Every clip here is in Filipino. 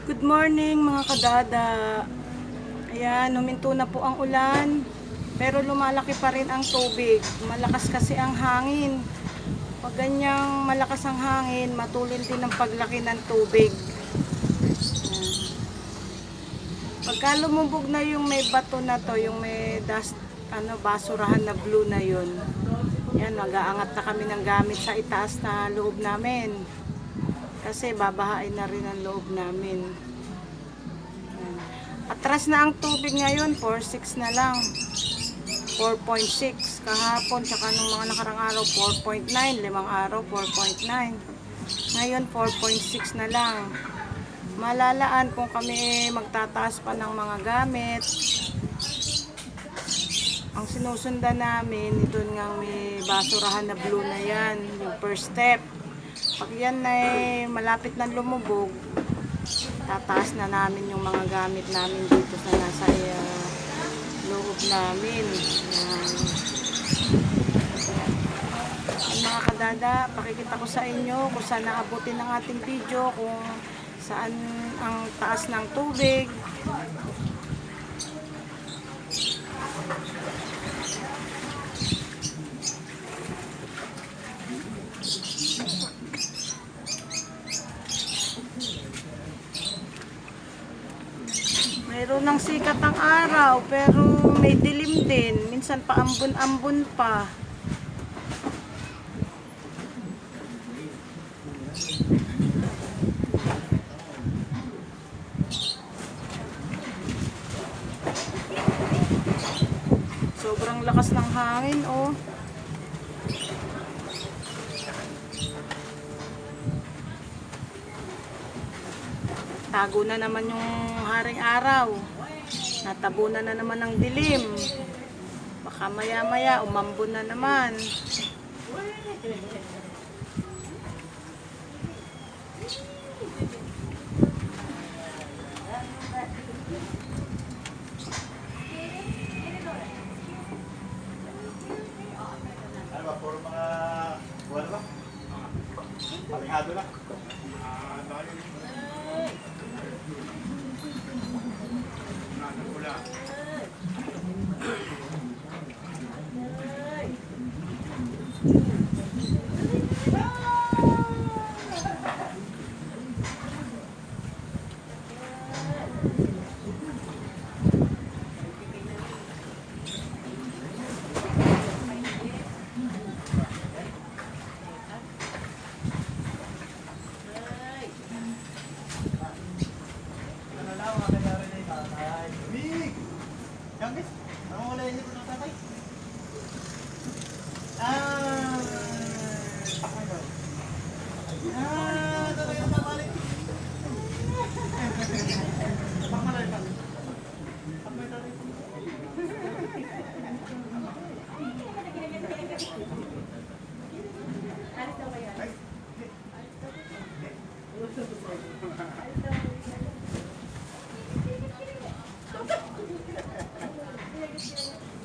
Good morning mga kadada. Ayan, huminto na po ang ulan. Pero lumalaki pa rin ang tubig. Malakas kasi ang hangin. Pag ganyang malakas ang hangin, matulin din ang paglaki ng tubig. Pagka lumubog na yung may bato na to, yung may dust, ano, basurahan na blue na yun. Yan, mag-aangat na kami ng gamit sa itaas na loob namin. Kasi babahain na rin ang loob namin. Atras na ang tubig ngayon, 4.6 na lang. 4.6 kahapon, tsaka nung mga nakarang araw, 4.9, limang araw, 4.9. Ngayon, 4.6 na lang. Malalaan kung kami magtataas pa ng mga gamit. Ang sinusundan namin, ito nga may basurahan na blue na yan, yung first step. Pag yan ay malapit na lumubog, tataas na namin yung mga gamit namin dito sa nasa uh, loob namin. Yan. Ang mga kadada, pakikita ko sa inyo kung saan naabutin ng ating video, kung saan ang taas ng tubig. Ng sikat ang araw, pero may dilim din. Minsan pa ambon-ambon pa. Sobrang lakas ng hangin, oh. Tago na naman yung haring araw. Natabunan na naman ng dilim. Baka maya-maya, umambon na naman. Ano ba, puro mga buwan ba? Palihado na. 看这狗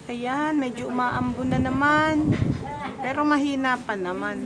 Ayan, medyo umaambo na naman. Pero mahina pa naman.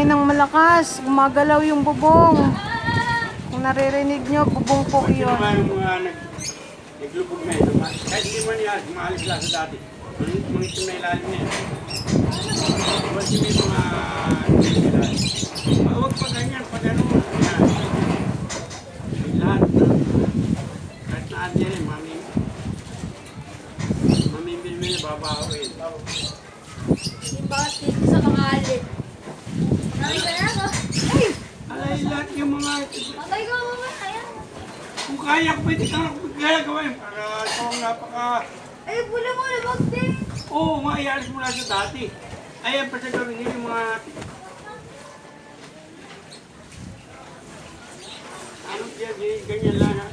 paghangin ng malakas, gumagalaw yung bubong. Kung naririnig nyo, bubong po yun. yung mga nag, naglubog na ma- kahit hindi man yan, maalis lang sa dati. Mga ito na ilalim na yan. Ba't yung may mga ilalim? Ah, Huwag pa ganyan, pag ano, yan. Lahat na. Kahit na yan eh, mami. Mamimili na babawin. Bakit sa mga alit? Sabi ka na ako. Alay, lahat yung mga, Patay ko mama. Ayan. kung kaya ko, pwede kang gagawa yun. Para ito ang napaka, Ay, pula mo na din. Oo, oh, maialis mo lang sa dati. Ayan pa sa gawin yung mga... Ano kaya, di- ganyan lang ha?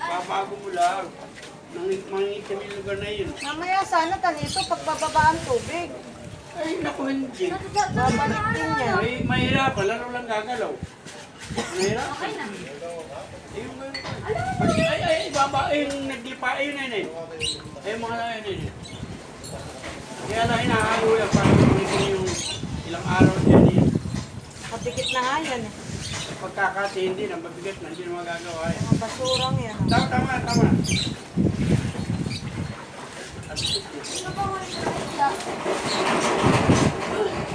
Babago mo lang. Mangit mangit kami yung lugar na yun. Mamaya sana talito pagbababa ang tubig. Ay, naku, hindi. Babalik din yan. May, mahirapan, lalo lang gagalaw. Okay na. Ay, ay, ay, baba, ay, yung nagdipa, ayun na yun eh. Ay, mga na yun eh. Kaya na hinahayo yan para yung ilang araw dyan eh. Kapikit na nga yan eh. Pagkakati hindi na, mabigat na, hindi na magagawa yan. Mga basurang yan. Tama, tama, tama. Sino ba isda? Tapos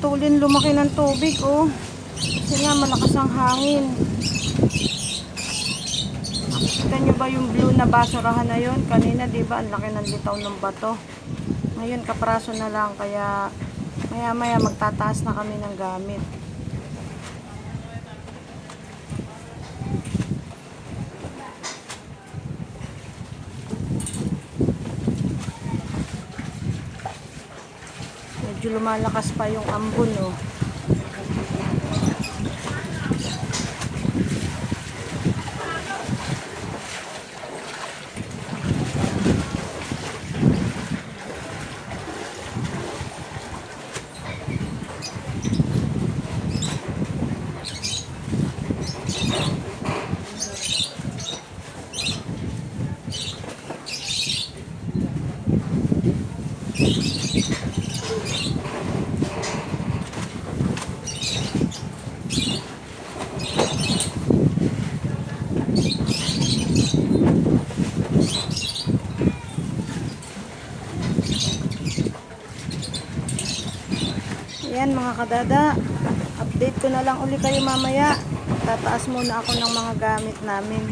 Ang tulin lumaki ng tubig oh. Kasi nga malakas ang hangin. Nakita nyo ba yung blue na basurahan na yon? Kanina ba ang laki ng litaw ng bato. Ngayon kapraso na lang kaya maya maya magtataas na kami ng gamit. Lumalakas pa yung ambon oh. Ayan mga kadada, update ko na lang uli kayo mamaya. Tataas muna ako ng mga gamit namin.